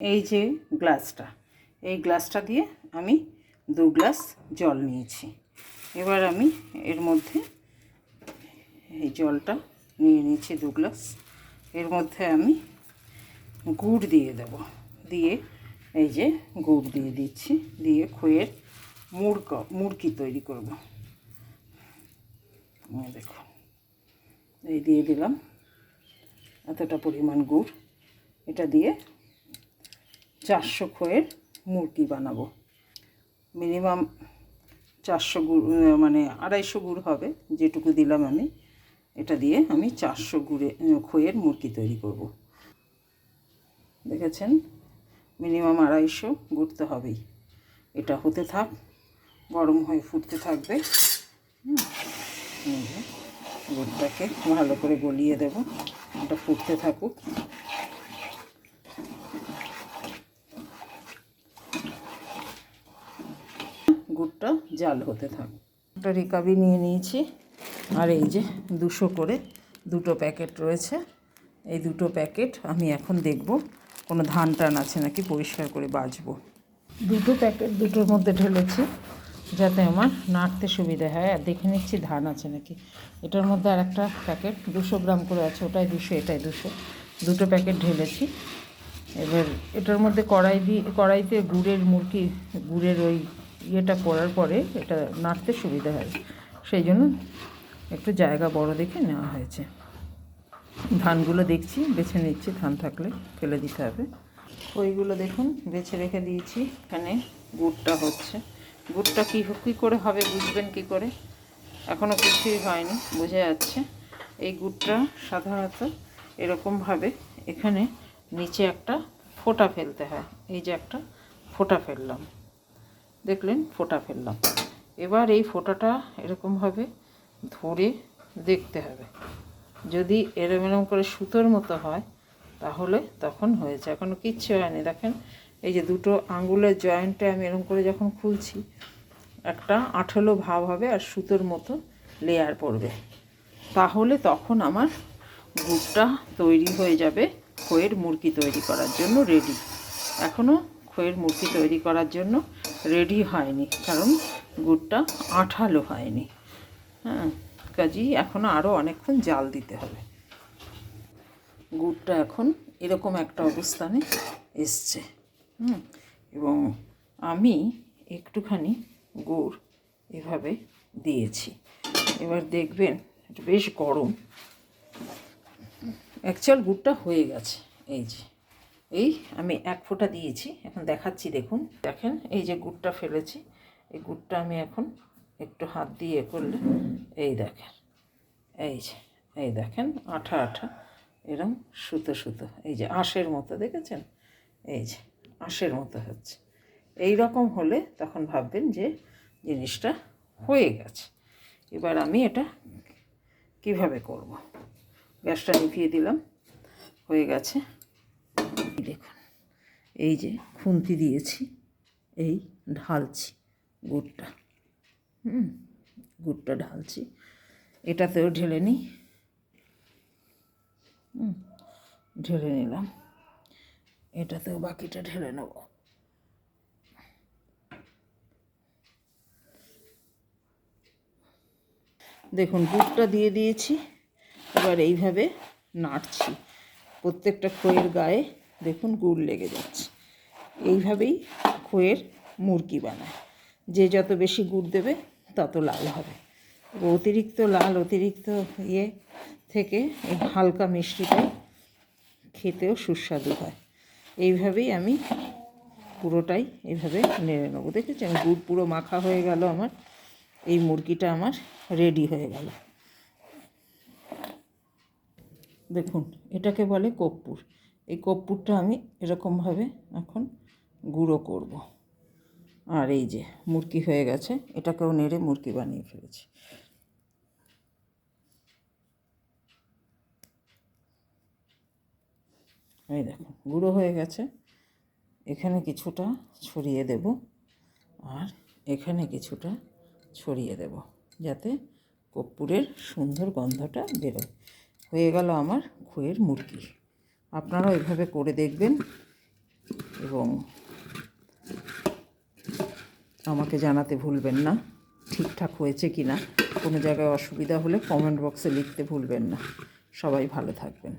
এই যে গ্লাসটা, এই গ্লাসটা দিয়ে আমি দু গ্লাস জল নিয়েছি। এবার আমি এর মধ্যে এই জলটা নিয়ে নিয়েছি দু গ্লাস। এর মধ্যে আমি গুড় দিয়ে দেব। দিয়ে এই যে গুড় দিয়ে দিচ্ছি। দিয়ে খইয়ের মুড়ক, মুড়কি তৈরি করব। দেখুন, এই দিয়ে দিলাম এতটা পরিমাণ গুড়। এটা দিয়ে চারশো খোয়ের মুরগি বানাবো। মিনিমাম চারশো গুড় মানে আড়াইশো গুড় হবে, যেটুকু দিলাম আমি। এটা দিয়ে আমি চারশো গুড়ে খোয়ের মুরগি তৈরি করব। দেখেছেন? মিনিমাম আড়াইশো গুড় তো হবেই। এটা হতে থাক, গরম হয়ে ফুটতে থাকবে। গুড়টাকে ভালো করে গলিয়ে দেব। এটা ফুটতে থাকুক। গুড়টা জাল হতে থাক। একটা রিকাবি নিয়ে নিয়েছি। আর এই যে দুশো করে দুটো প্যাকেট রয়েছে। এই দুটো প্যাকেট আমি এখন দেখব, কোনো ধান টান আছে নাকি পরিষ্কার করে বাজবো দুটো প্যাকেট দুটোর মধ্যে ঢেলেছি, যাতে আমার নাড়তে সুবিধা হয়। আর দেখে নিচ্ছি ধান আছে নাকি। এটার মধ্যে আর একটা প্যাকেট, দুশো গ্রাম করে আছে, ওটাই দুশো, এটাই দুশো। দুটো প্যাকেট ঢেলেছি। এবার এটার মধ্যে কড়াই দিয়ে, কড়াইতে গুড়ের মুরগি, গুড়ের ওই ইয়েটা করার পরে এটা নাড়তে সুবিধা হয়। সেই জন্য একটু জায়গা বড় দেখে নেওয়া হয়েছে। ধানগুলো দেখছি, বেছে নিচ্ছি, ধান থাকলে ফেলে দিতে হবে। ওইগুলো দেখুন, বেছে রেখে দিয়েছি। এখানে গুড়টা হচ্ছে। গুড়টা কী কী করে হবে বুঝবেন কি করে? এখনও কিছুই হয়নি, বোঝা যাচ্ছে। এই গুড়টা সাধারণত এরকমভাবে এখানে নিচে একটা ফোঁটা ফেলতে হয়। এই যে একটা ফোঁটা ফেললাম। দেখলেন ফোঁটা ফেললাম। এবার এই ফোঁটাটা এরকমভাবে ধরে দেখতে হবে। যদি এরম এরম করে সুতোর মতো হয়, তাহলে তখন হয়েছে। এখনও কিচ্ছু হয়নি। দেখেন, এই যে দুটো আঙ্গুলের জয়েন্টে আমি এরকম করে যখন খুলছি, একটা আঠেলো ভাব হবে আর সুতোর মতো লেয়ার পড়বে। তাহলে তখন আমার গুড়টা তৈরি হয়ে যাবে খইয়ের মুরগি তৈরি করার জন্য রেডি এখনও খইয়ের মুরগি তৈরি করার জন্য রেডি হয়নি, কারণ গুড়টা আঠালো হয়নি। হ্যাঁ কাজেই এখন আরও অনেকক্ষণ জাল দিতে হবে। গুড়টা এখন এরকম একটা অবস্থানে এসছে। হুম, এবং আমি একটুখানি গুড় এভাবে দিয়েছি। এবার দেখবেন বেশ গরম। অ্যাকচুয়াল গুড়টা হয়ে গেছে, এই যে। এই আমি এক ফোঁটা দিয়েছি, এখন দেখাচ্ছি, দেখুন। দেখেন, এই যে গুড়টা ফেলেছি, এই গুড়টা আমি এখন একটু হাত দিয়ে করলে, এই দেখেন, এই যে, এই দেখেন, আঠা আঠা, এরম সুতো সুতো, এই যে আঁশের মতো, দেখেছেন? এই যে, আঁশের মতো হচ্ছে। এই রকম হলে তখন ভাববেন যে জিনিসটা হয়ে গেছে। এবার আমি এটা কীভাবে করব? গ্যাসটা নিভিয়ে দিলাম, হয়ে গেছে। এই যে খুন্তি দিয়েছি, এই ঢালছি গুড়টা। হুম, গুড়টা ঢালছি। এটাতেও ঢেলে নিই। হুম, ঢেলে নিলাম। এটাতেও বাকিটা ঢেলে নেব। দেখুন, গুড়টা দিয়ে দিয়েছি। এবার এইভাবে নাড়ছি। প্রত্যেকটা খইয়ের গায়ে দেখুন গুড় লেগে যাচ্ছে। এইভাবেই খইয়ের মুরগি বানায়। যে যত বেশি গুড় দেবে, তত লাল হবে। অতিরিক্ত লাল, অতিরিক্ত ইয়ে থেকে এই হালকা মিষ্টিটাই খেতেও সুস্বাদু হয়। এইভাবেই আমি পুরোটাই এইভাবে নেড়ে নেব। দেখেছেন? গুড় পুরো মাখা হয়ে গেল আমার। এই মুরগিটা আমার রেডি হয়ে গেল। দেখুন, এটাকে বলে কর্পূর এই কর্পূরটা আমি এরকমভাবে এখন গুঁড়ো করব। আর এই যে মুরগি হয়ে গেছে, এটাকেও নেড়ে মুরগি বানিয়ে ফেলেছি। এই দেখুন, গুঁড়ো হয়ে গেছে। এখানে কিছুটা ছড়িয়ে দেব আর এখানে কিছুটা ছড়িয়ে দেব যাতে কর্পূরের সুন্দর গন্ধটা বেরোয়। হয়ে গেল আমার খইয়ের মুরগি আপনারাও এভাবে করে দেখবেন এবং আমাকে জানাতে ভুলবেন না, ঠিকঠাক হয়েছে কি না কোনো জায়গায় অসুবিধা হলে কমেন্ট বক্সে লিখতে ভুলবেন না। সবাই ভালো থাকবেন।